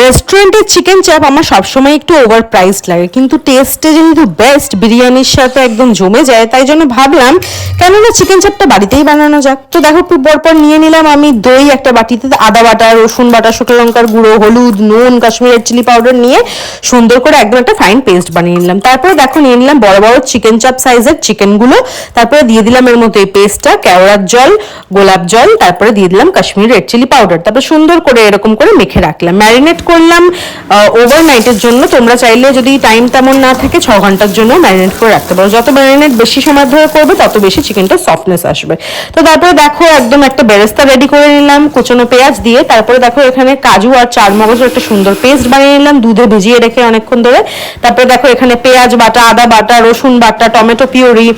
রেস্টুরেন্টের চিকেন চাপ আমার সবসময় একটু ওভার প্রাইস লাগে, কিন্তু টেস্টে যেহেতু বেস্ট বিরিয়ানির সাথে একদম জমে যায়, তাই জন্য ভাবলাম কেননা চিকেন চাপটা বাড়িতেই বানানো যাক। তো দেখো পরপর নিয়ে নিলাম আমি দই, একটা বাটিতে আদা বাটা, রসুন বাটা, শুকনো লঙ্কার গুঁড়ো, হলুদ, নুন কাশ্মীরের চিলি পাউডার নিয়ে সুন্দর করে একদম একটা ফাইন পেস্ট বানিয়ে নিলাম। তারপরে দেখো, নিয়ে নিলাম বড় বড় চিকেন চাপ সাইজের চিকেনগুলো তারপরে দিয়ে দিলাম এর মধ্যে এই পেস্টটা কেওড়ার জল, গোলাপ জল, তারপরে দিয়ে দিলাম কাশ্মীরি রেড চিলি পাউডার তারপর সুন্দর করে এরকম করে মেখে রাখলাম। ম্যারিনেট করলাম ওভারনাইটের জন্য। তোমরা চাইলে যদি টাইম তেমন না থাকে, ছ ঘণ্টার জন্য ম্যারিনেট করে রাখতে পারো। যত ম্যারিনেট বেশি সময় ধরে করবে, তত বেশি চিকেনটা সফটনেস আসবে। তো তারপরে দেখো, একদম একটা বেরেস্তা রেডি করে নিলাম, কুচনো পেঁয়াজ দিয়ে। তারপরে দেখো, এখানে কাজু আর চার মগজের একটা সুন্দর পেস্ট বানিয়ে নিলাম, দুধে ভিজিয়ে রেখে অনেকক্ষণ ধরে। তারপরে দেখো, এখানে পেঁয়াজ বাটা, আদা বাটা, রসুন বাটা, টমেটো পিউরি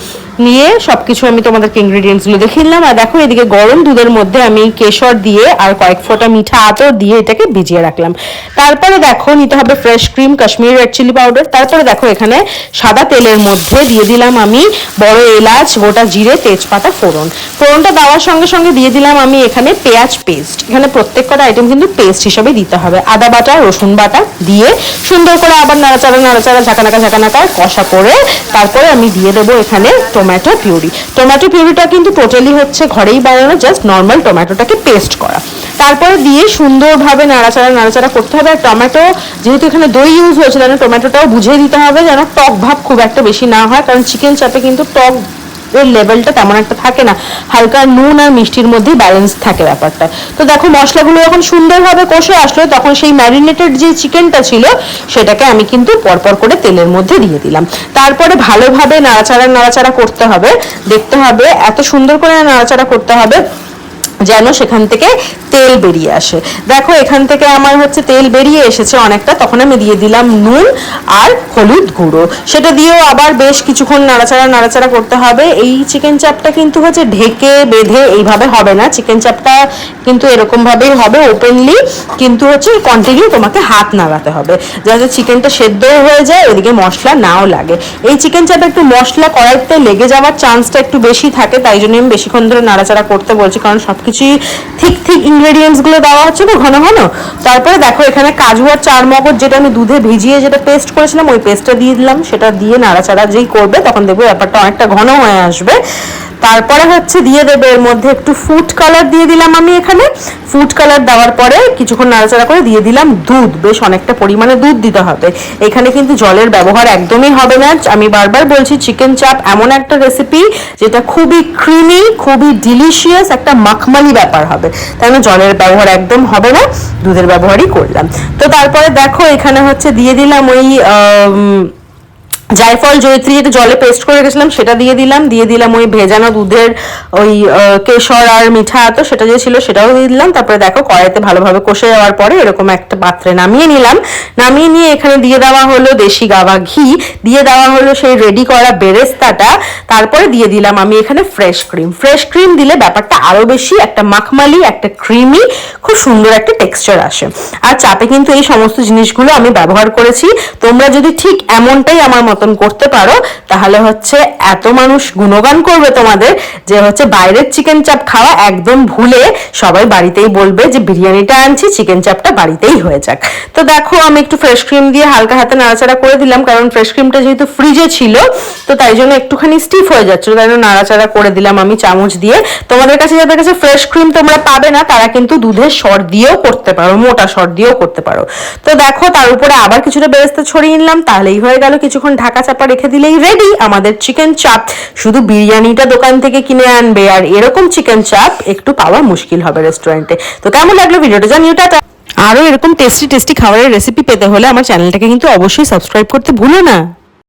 নিয়ে সবকিছু আমি তোমাদেরকে ইনগ্রেডিয়েন্টসগুলো দেখিয়ে দিলাম। আর দেখো, এদিকে গরম দুধের মধ্যে আমি কেশর দিয়ে আর কয়েক ফোঁটা মিঠা আতর দিয়ে এটাকে ভিজিয়ে রাখলাম। তারপরে দেখো, নিতে হবে fresh cream Kashmir red chilli powder তারপরে দেখো, এখানে সাদা তেলের মধ্যে দিয়ে দিলাম আমি বড় এলাচ, গোটা জিরে, তেজপাতা, ফোড়ন। ফোড়নটা দেওয়ার সঙ্গে সঙ্গে দিয়ে দিলাম আমি এখানে পেঁয়াজ পেস্ট এখানে প্রত্যেক কটা আইটেম কিন্তু পেস্ট হিসেবে দিতে হবে। আদা বাটা, রসুন বাটা দিয়ে সুন্দর করে আবার নাড়াচাড়া নাড়াচাড়া, ঝাঁকানাকা ঝাঁকানাকা কষা করে তারপরে আমি দিয়ে দেবো এখানে টমেটো পিউরি টমেটো পিউরিটা কিন্তু টোটালি হচ্ছে ঘরেই বানানো জাস্ট নর্মাল টমেটোটাকে পেস্ট করা। তারপরে দিয়ে সুন্দরভাবে নাড়াচাড়া নাড়াচাড়া করতে হবে। আর টমেটো, যেহেতু এখানে দই ইউজ হয়েছে যেন টমেটোটাও বুঝিয়ে দিতে হবে যেন টক ভাব খুব একটা বেশি না হয়। কারণ চিকেন চাপে কিন্তু টক এর লেভেলটা তেমন একটা থাকে না। হালকা নুন আর মিষ্টির মধ্যেই ব্যালেন্স থাকে ব্যাপারটা। তো দেখো, মশলাগুলো যখন সুন্দরভাবে কষে আসলো, তখন সেই ম্যারিনেটেড যে চিকেনটা ছিল, সেটাকে আমি কিন্তু পরপর করে তেলের মধ্যে দিয়ে দিলাম। তারপরে ভালোভাবে নাড়াচাড়া নাড়াচাড়া করতে হবে। দেখতে হবে, এত সুন্দর করে নাড়াচাড়া করতে হবে। যেন সেখান থেকে তেল বেরিয়ে আসে। দেখো, এখান থেকে আমার হচ্ছে তেল বেরিয়ে এসেছে অনেকটা, তখন আমি দিয়ে দিলাম নুন আর হলুদ গুঁড়ো। সেটা দিয়েও আবার বেশ কিছুক্ষণ নাড়াচাড়া নাড়াচাড়া করতে হবে। এই চিকেন চাপটা কিন্তু হচ্ছে ঢেকে বেঁধে এইভাবে হবে না। চিকেন চাপটা কিন্তু এরকম ভাবেই হবে ওপেনলি কিন্তু হচ্ছে কন্টিনিউ তোমাকে হাত নাড়াতে হবে, যাতে চিকেনটা সেদ্ধও হয়ে যায়, ওদিকে মশলা নাও লাগে। এই চিকেন চাপে একটু মশলা কড়াইতে লেগে যাওয়ার চান্সটা একটু বেশি থাকে, তাই জন্য আমি বেশিক্ষণ ধরে নাড়াচাড়া করতে বলছি, কারণ সবকিছুই ঠিক ঠিক ইনগ্রেডিয়েন্টসগুলো দেওয়া হচ্ছে তো ঘন ঘন। তারপরে দেখো এখানে কাজু আর চার মগজ যেটা আমি দুধে ভিজিয়ে যেটা পেস্ট করেছিলাম, ওই পেস্টটা দিয়ে দিলাম। সেটা দিয়ে নাড়াচাড়া যেই করবে, তখন দেখব ব্যাপারটা অনেকটা ঘন হয়ে আসবে। তারপরে হচ্ছে দিয়ে দেবে, এর মধ্যে একটু ফুড কালার দিয়ে দিলাম আমি এখানে। ফুড কালার দেওয়ার পরে কিছুক্ষণ নাড়াচাড়া করে দিয়ে দিলাম দুধ। বেশ অনেকটা পরিমাণে দুধ দিতে হবে। এখানে কিন্তু জলের ব্যবহার একদমই হবে না। আমি বারবার বলছি চিকেন চাপ এমন একটা রেসিপি যেটা খুবই ক্রিমি খুবই ডিলিশিয়াস একটা মাখমালি ব্যাপার হবে। তাই না জলের ব্যবহার একদম হবে না, দুধের ব্যবহারই করলাম। তো তারপরে দেখো, এখানে হচ্ছে দিয়ে দিলাম ওই জায়ফল জয়ত্রী যেটা জলে পেস্ট করে রেখেছিলাম, সেটা দিয়ে দিলাম। দিয়ে দিলাম ওই ভেজানো দুধের ওই কেশর আর মিঠা আতো সেটা যে ছিল সেটাও দিয়ে দিলাম। তারপরে দেখো কড়াইতে ভালোভাবে কষে যাওয়ার পরে এরকম একটা পাত্রে নামিয়ে নিলাম। নামিয়ে নিয়ে এখানে দিয়ে দেওয়া হলো দেশি গাওয়া ঘি। দিয়ে দেওয়া হলো সেই রেডি করা বেরেস্তাটা। তারপরে দিয়ে দিলাম আমি এখানে ফ্রেশ ক্রিম ফ্রেশ ক্রিম দিলে ব্যাপারটা আরও বেশি একটা মাখমালি, একটা ক্রিমি খুব সুন্দর একটা টেক্সচার আসে। আর চাপে কিন্তু এই সমস্ত জিনিসগুলো আমি ব্যবহার করেছি। তোমরা যদি ঠিক এমনটাই আমার মতন করতে পারো, তাহলে হচ্ছে এত মানুষ গুণগান করবে তোমাদের যে হচ্ছে বাইরের চিকেন চাপ খাওয়া একদম ভুলে সবাই বাড়িতেই বলবে যে বিরিয়ানিটা আনছি চিকেন চাপটা বাড়িতেই হয়ে যাক। তো দেখো, আমি একটু ফ্রেশ ক্রিম দিয়ে হালকা হাতে নাড়াচাড়া করে দিলাম, কারণ ফ্রেশ ক্রিমটা যেহেতু ফ্রিজে ছিল, তো তাই জন্য একটুখানি স্টিফ হয়ে যাচ্ছিল, তাই জন্য নাড়াচাড়া করে দিলাম আমি চামচ দিয়ে। তোমাদের কাছে, যাদের কাছে ফ্রেশ ক্রিম তোমরা পাবে না, তারা কিন্তু দুধের সর দিয়েও করতে পারো, মোটা সর দিয়েও করতে পারো। তো দেখো, তার উপরে আবার কিছুটা বেরেস্তা ছড়িয়ে নিলাম, তাহলেই হয়ে গেল কিছুক্ষণ ঢাকা চাপা রেখে দিলেই রেডি আমাদের চিকেন চাপ শুধু বিরিয়ানিটা দোকান থেকে কিনে আনবে, আর এরকম চিকেন চাপ একটু পাওয়া মুশকিল হবে রেস্টুরেন্টে তো কেমন লাগল ভিডিওটা জানিও টাটা। আরও এরকম টেস্টি টেস্টি খাবারের রেসিপি পেতে হলে আমার চ্যানেলটাকে কিন্তু অবশ্যই সাবস্ক্রাইব করতে ভুলো না।